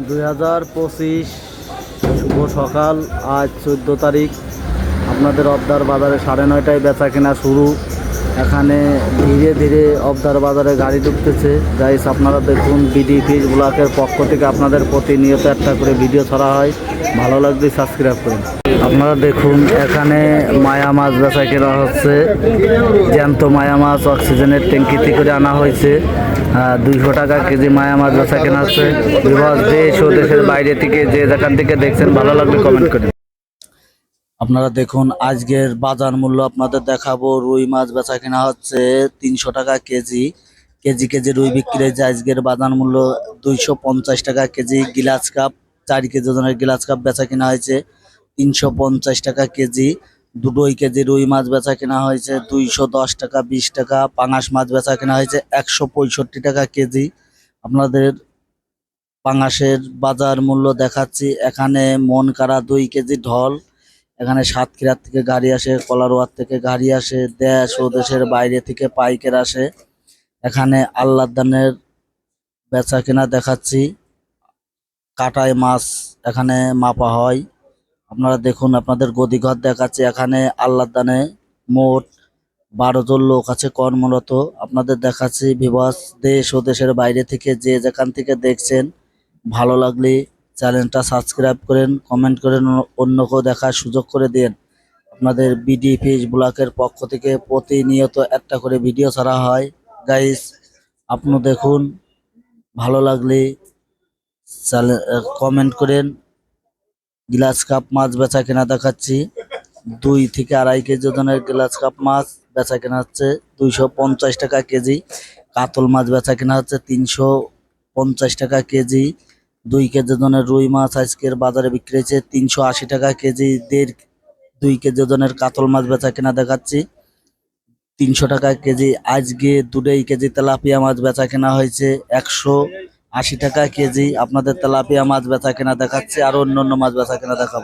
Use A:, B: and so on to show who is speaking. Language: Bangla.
A: দুই হাজার পঁচিশ শুভ সকাল, আজ চোদ্দ তারিখ। আপনাদের অবদার বাজারে সাড়ে নয়টায় বেচা কেনা শুরু। এখানে ধীরে ধীরে অবদার বাজারে গাড়ি ঢুকতেছে। গাইস আপনারা দেখুন বিডি ফিস ব্লকের পক্ষ থেকে আপনাদের প্রতিনিয়ত একটা করে ভিডিও ছাড়া হয়। ভালো লাগলে সাবস্ক্রাইব করুন। আপনারা দেখুন, এখানে মায়া মাছ বেচা কেনা হচ্ছে। জ্যান্ত মায়া মাছ, অক্সিজেনের ট্যাঙ্কিতে করে আনা হয়েছে। দুইশো টাকা কেজি মায়া মাছ বেচা কেনা হচ্ছে। দেশ ও দেশের বাইরে থেকে যে যেখান থেকে দেখছেন, ভালো লাগলে কমেন্ট করেন। আপনারা দেখুন, আজকের বাজার মূল্য আপনাদের দেখাবো। রুই মাছ বেচা কেনা হচ্ছে তিনশো টাকা কেজি। কেজি কেজি রুই বিক্রি হয়েছে। আজকের বাজার মূল্য দুইশো পঞ্চাশ টাকা কেজি। গিলাস কাপ, চার কেজি ওজনের গিলাস কাপ বেচা কেনা হয়েছে তিনশো পঞ্চাশ টাকা কেজি। দুটোই কেজি রুই মাছ বেচা কেনা হয়েছে দুইশো দশ টাকা, বিশ টাকা। পাঙাশ মাছ বেচা কেনা হয়েছে একশো পঁয়ষট্টি টাকা কেজি। আপনাদের পাঙাশের বাজার মূল্য দেখাচ্ছি। এখানে মন কারা দুই কেজি, ঢল এখানে সাতক্ষীরার থেকে গাড়ি আসে, কলারোয়ার থেকে গাড়ি আসে, দেশ ও দেশের বাইরে থেকে পাইকের আসে। এখানে আল্লাদানের বেচা কেনা দেখাচ্ছি। কাটায় মাছ এখানে মাপা হয়। আপনারা দেখুন, আপনাদের গদিঘর দেখাচ্ছি। এখানে আল্লাদানে মোট বারো জন লোক আছে কর্মরত। আপনাদের দেখাচ্ছি বিবাস দেশ ও দেশের বাইরে থেকে যে যেখান থেকে দেখছেন, ভালো লাগলে চ্যানেলটা সাবস্ক্রাইব করেন কমেন্ট করেন অন্য- অন্যকেও দেখার সুযোগ করে দেন। আপনাদের বিডি ফিস ব্লকের পক্ষ থেকে প্রতিনিয়ত একটা করে ভিডিও ছাড়া হয়। গাইস আপনি দেখুন, ভালো লাগলে কমেন্ট করেন। গ্লাস কাপ মাছ বেচা কেনা দেখাচ্ছি। দুই থেকে আড়াই কেজি ওজনের গ্লাস কাপ মাছ বেচা কেনা হচ্ছে, দুইশো পঞ্চাশ টাকা কেজি। কাতল মাছ বেচা কেনা হচ্ছে, তিনশো পঞ্চাশ টাকা কেজি। দুই কেজি ওজনের রুই মাছ আজকের বাজারে বিক্রি হয়েছে তিনশো আশি টাকা কেজি। দেড় দুই কেজি ওজনের কাতল মাছ বেচা কেনা দেখাচ্ছি। তিনশো টাকা কেজি। আজকে দুটাই কেজি তেলাপিয়া মাছ বেচা কেনা হয়েছে একশো আশি টাকা কেজি। আপনাদের তেলাপিয়া মাছ বেচা কেনা দেখাচ্ছে, আর অন্য অন্য মাছ বেচা কেনা দেখাবো।